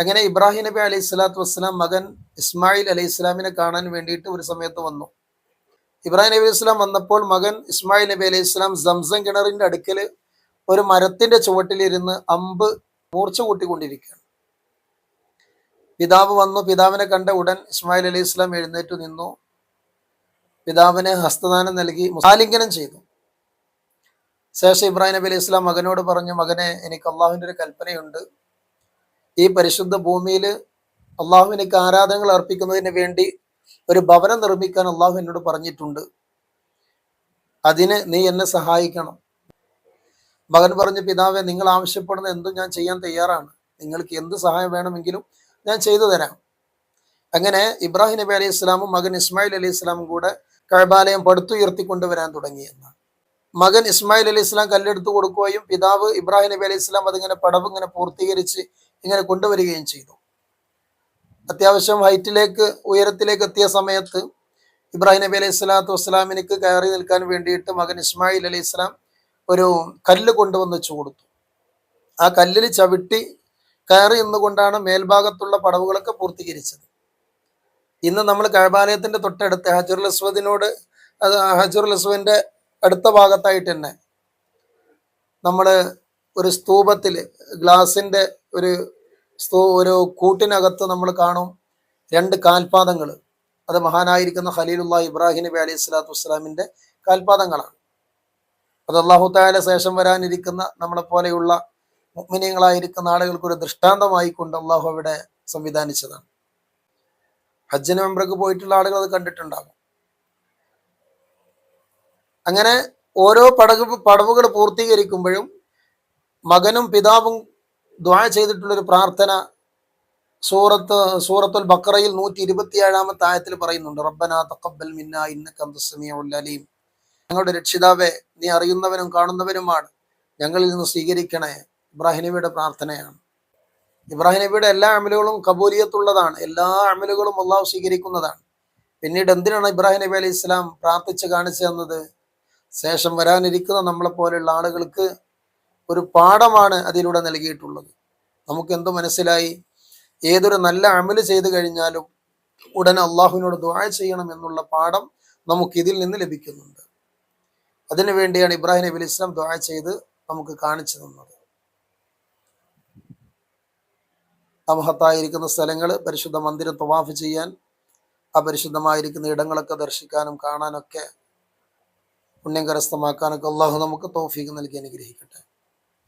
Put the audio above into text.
അങ്ങനെ ഇബ്രാഹിം നബി അലൈഹി സ്വലാത്തു വസ്സലാം മകൻ ഇസ്മായിൽ അലൈഹി ഇസ്ലാമിനെ കാണാൻ വേണ്ടിയിട്ട് ഒരു സമയത്ത് വന്നു. ഇബ്രാഹിം നബി ഇസ്ലാം വന്നപ്പോൾ മകൻ ഇസ്മായിൽ നബി അലൈഹി ഇസ്ലാം സംസം കിണറിന്റെ അടുക്കൽ ഒരു മരത്തിന്റെ ചുവട്ടിലിരുന്ന് അമ്പ് മൂർച്ച കൂട്ടിക്കൊണ്ടിരിക്കുകയാണ്. പിതാവ് വന്നു. പിതാവിനെ കണ്ട ഉടൻ ഇസ്മായിൽ അലൈഹി ഇസ്ലാം എഴുന്നേറ്റ് നിന്നു. പിതാവിന് ഹസ്തദാനം നൽകി ആലിംഗനം ചെയ്തു. ശേഷം ഇബ്രാഹിം നബി അലൈഹി ഇസ്ലാം മകനോട് പറഞ്ഞു മകനെ എനിക്ക് അള്ളാഹുവിന്റെ ഒരു കൽപ്പനയുണ്ട്. ഈ പരിശുദ്ധ ഭൂമിയിൽ അള്ളാഹുവിനേക്ക് ആരാധനകൾ അർപ്പിക്കുന്നതിന് വേണ്ടി ഒരു ഭവനം നിർമ്മിക്കാൻ അള്ളാഹു എന്നോട് പറഞ്ഞിട്ടുണ്ട്. അതിന് നീ എന്നെ സഹായിക്കണം. മകൻ പറഞ്ഞു പിതാവെ നിങ്ങൾ ആവശ്യപ്പെടുന്ന എന്തും ഞാൻ ചെയ്യാൻ തയ്യാറാണ്. നിങ്ങൾക്ക് എന്ത് സഹായം വേണമെങ്കിലും ഞാൻ ചെയ്തു തരാം. അങ്ങനെ ഇബ്രാഹിം നബി അലൈഹി ഇസ്ലാമും മകൻ ഇസ്മായിൽ അലൈഹി ഇസ്ലാമും കൂടെ കഴബാലയം പടുത്തുയർത്തിക്കൊണ്ടുവരാൻ തുടങ്ങി എന്നാണ്. മകൻ ഇസ്മായിൽ അലൈഹി ഇസ്ലാം കല്ലെടുത്ത് കൊടുക്കുകയും പിതാവ് ഇബ്രാഹിം നബി അലൈഹി ഇസ്ലാം അതിങ്ങനെ പടവ് ഇങ്ങനെ പൂർത്തീകരിച്ച് ഇങ്ങനെ കൊണ്ടുവരികയും ചെയ്തു. അത്യാവശ്യം ഹൈറ്റിലേക്ക് ഉയരത്തിലേക്ക് എത്തിയ സമയത്ത് ഇബ്രാഹിം നബി അലൈഹി സ്വലാത്തു വസ്സലാമിനിക്ക് കയറി നിൽക്കാൻ വേണ്ടിയിട്ട് മകൻ ഇസ്മായിൽ അലൈഹി സ്വലാം ഒരു കല്ല് കൊണ്ടുവന്ന് വെച്ചു കൊടുത്തു. ആ കല്ലിൽ ചവിട്ടി കയറി നിന്നുകൊണ്ടാണ് മേൽഭാഗത്തുള്ള പടവുകളൊക്കെ പൂർത്തീകരിച്ചത്. ഇന്ന് നമ്മൾ കഴബാലയത്തിന്റെ തൊട്ടടുത്ത് ഹജറുൽ അസ്വദിനോട് അത് ഹജറുൽ അസ്വദിന്റെ അടുത്ത ഭാഗത്തായിട്ട് തന്നെ നമ്മൾ ഒരു സ്തൂപത്തിൽ ഗ്ലാസിന്റെ ഒരു ഒരു കൂട്ടിനകത്ത് നമ്മൾ കാണും രണ്ട് കാൽപാദങ്ങൾ. അത് മഹാനായിരിക്കുന്ന ഖലീലുള്ള ഇബ്രാഹിം നബി അലൈഹി സ്വലാത്തു വസ്സലാമിന്റെ കാൽപാദങ്ങളാണ്. അത് അള്ളാഹു താല ശേഷം വരാനിരിക്കുന്ന നമ്മളെ പോലെയുള്ള മുഗ്മിനിയങ്ങളായിരിക്കുന്ന ആളുകൾക്ക് ഒരു ദൃഷ്ടാന്തമായി കൊണ്ട് അള്ളാഹു അവിടെ സംവിധാനിച്ചതാണ്. ഹജ്ജിന് മെമ്പർക്ക് പോയിട്ടുള്ള ആളുകൾ അത് കണ്ടിട്ടുണ്ടാകും. അങ്ങനെ ഓരോ പടക് പടവുകൾ പൂർത്തീകരിക്കുമ്പോഴും മകനും പിതാവും ദ്വാ ചെയ്തിട്ടുള്ളൊരു പ്രാർത്ഥന സൂറത്ത് സൂറത്തുൽ ബക്കറയിൽ നൂറ്റി ഇരുപത്തി ഏഴാമത്തെ ആയത്തിൽ പറയുന്നുണ്ട് റബ്ബന തഖബ്ബൽ മിന്ന ഇന്നക കന്തസമിയുള്ളലീം അലീം. ഞങ്ങളുടെ രക്ഷിതാവെ നീ അറിയുന്നവനും കാണുന്നവനുമാണ് ഞങ്ങളിൽ നിന്ന് സ്വീകരിക്കണേ ഇബ്രാഹിം നബിയുടെ പ്രാർത്ഥനയാണ്. ഇബ്രാഹിം നബിയുടെ എല്ലാ അമലുകളും കബൂലിയത്തുള്ളതാണ് എല്ലാ അമലുകളും അള്ളാഹു സ്വീകരിക്കുന്നതാണ്. പിന്നീട് എന്തിനാണ് ഇബ്രാഹിം നബി അലൈഹി ഇസ്ലാം പ്രാർത്ഥിച്ച് കാണിച്ചു തന്നത്? ശേഷം വരാനിരിക്കുന്ന നമ്മളെ പോലെയുള്ള ആളുകൾക്ക് ഒരു പാഠമാണ് അതിലൂടെ നൽകിയിട്ടുള്ളത്. നമുക്ക് എന്ത് മനസ്സിലായി? ഏതൊരു നല്ല അമൽ ചെയ്തു കഴിഞ്ഞാലും ഉടനെ അള്ളാഹുവിനോട് ദ്വാഴ ചെയ്യണം എന്നുള്ള പാഠം നമുക്ക് ഇതിൽ നിന്ന് ലഭിക്കുന്നുണ്ട്. അതിനു വേണ്ടിയാണ് ഇബ്രാഹിം നബി ഇസ്ലാം ദ്വാഴ ചെയ്ത് നമുക്ക് കാണിച്ചു തന്നത്. അമഹത്തായിരിക്കുന്ന സ്ഥലങ്ങൾ പരിശുദ്ധ മന്ദിരം തവാഫ് ചെയ്യാൻ അപരിശുദ്ധമായിരിക്കുന്ന പരിശുദ്ധമായിരിക്കുന്ന ഇടങ്ങളൊക്കെ ദർശിക്കാനും കാണാനൊക്കെ പുണ്യം കരസ്ഥമാക്കാനൊക്കെ അള്ളാഹു നമുക്ക് തോഫീക്ക് നൽകി അനുഗ്രഹിക്കട്ടെ.